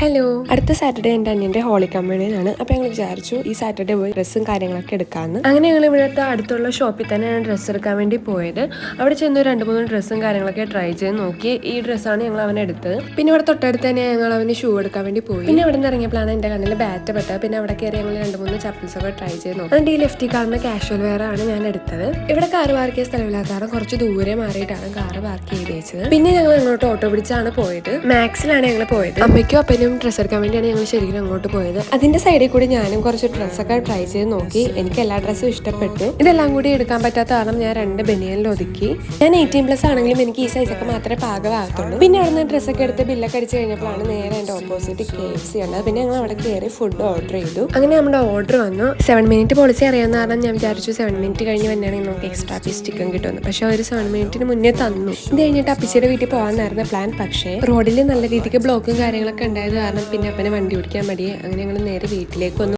Hello അടുത്ത Saturday എന്റെ അനിയന്റെ ഹോളി കമ്മ്യൂണിയനാണ് അപ്പോൾ ഞങ്ങൾ വിചാരിച്ചു ഈ സാറ്റർഡേ പോയി ഡ്രസ്സും കാര്യങ്ങളൊക്കെ എടുക്കാമെന്ന് അങ്ങനെ ഞങ്ങൾ ഇവിടുത്തെ അടുത്തുള്ള ഷോപ്പിൽ തന്നെയാണ് ഡ്രസ്സ് എടുക്കാൻ വേണ്ടി പോയത്. അവിടെ ചെന്ന് രണ്ട് മൂന്ന് ഡ്രസ്സും കാര്യങ്ങളൊക്കെ ട്രൈ ചെയ്ത് നോക്കി. ഈ ഡ്രസ്സാണ് ഞങ്ങൾ അവനെ എടുത്തത്. പിന്നെ ഇവിടെ തൊട്ടടുത്ത് തന്നെ ഞങ്ങൾ അവന് ഷൂ എടുക്കാൻ വേണ്ടി പോയി. പിന്നെ അവിടെ നിന്ന് ഇറങ്ങിയപ്പോഴാണ് എന്റെ കണ്ണിൽ ബാറ്റ് പെട്ടത്. പിന്നെ അവിടെ കയറി ഞങ്ങൾ രണ്ട് മൂന്ന് ചപ്പിൾസ് ഒക്കെ ട്രൈ ചെയ്ത് നോക്കി. അതിന്റെ ഈ ലെഫ്റ്റിൽ കാണുന്ന കാഷ്വൽ വെയർ ആണ് ഞാൻ എടുത്തത്. ഇവിടെ കാർ പാർക്ക് ചെയ്ത കാരണം കുറച്ച് ദൂരെ മാറിയിട്ടാണ് കാർ പാർക്ക് ചെയ്ത് വെച്ചത് പിന്നെ ഞങ്ങൾ ഇങ്ങോട്ട് ഓട്ടോ പിടിച്ചാണ് പോയത്. മാക്സിലാണ് ഞങ്ങൾ പോയത്. അമ്മയ്ക്കും അപ്പനും ഡ്രസ്സ് എടുക്കാൻ വേണ്ടിയാണ് ഞങ്ങൾ ശരിക്കും അങ്ങോട്ട് പോയത്. അതിന്റെ സൈഡിൽ കൂടി ഞാനും കുറച്ച് ഡ്രസ്സൊക്കെ ട്രൈ ചെയ്ത് നോക്കി. എനിക്ക് എല്ലാ ഡ്രസ്സും ഇഷ്ടപ്പെട്ടു. ഇതെല്ലാം കൂടി എടുക്കാൻ പറ്റാത്ത കാരണം ഞാൻ രണ്ട് ബനിയനിൽ ഒതുക്കി. ഞാൻ എയ്റ്റീൻ പ്ലസ് ആണെങ്കിലും എനിക്ക് ഈ സൈസൊക്കെ മാത്രമേ പാകമാകത്തുള്ളൂ. പിന്നെ അവിടെ നിന്ന് ഡ്രസ്സൊക്കെ എടുത്ത് ബില്ലൊക്കെ അടിച്ച് കഴിഞ്ഞപ്പോഴാണ് നേരെ എന്റെ ഓപ്പോസിറ്റ് കെ എഫ് സി ഉണ്ട് പിന്നെ ഞങ്ങൾ അവിടെ കയറി ഫുഡ് ഓർഡർ ചെയ്തു. അങ്ങനെ നമ്മുടെ ഓർഡർ വന്നു. സെവൻ മിനിറ്റ് പോളിസി അറിയാവുന്ന കാരണം ഞാൻ വിചാരിച്ചു സെവൻ മിനിറ്റ് കഴിഞ്ഞ് വന്നെയാണെങ്കിൽ നമുക്ക് എക്സ്ട്രാ പീസ് ചിക്കൻ കിട്ടുമെന്ന്. പക്ഷെ ഒരു സെവൻ മിനിറ്റിന് മുന്നേ തന്നു. ഇത് കഴിഞ്ഞിട്ട് അപ്പിച്ചിയുടെ വീട്ടിൽ പോകാനായിരുന്നു പ്ലാൻ പക്ഷേ റോഡിൽ നല്ല രീതിക്ക് ബ്ലോക്കും കാര്യങ്ങളൊക്കെ ഉണ്ടായത് കാരണം പിന്നെ അപ്പനെ വണ്ടി ഓടിക്കാൻ മടിയെ. അങ്ങനെ ഞങ്ങൾ നേരെ വീട്ടിലേക്ക് വന്നു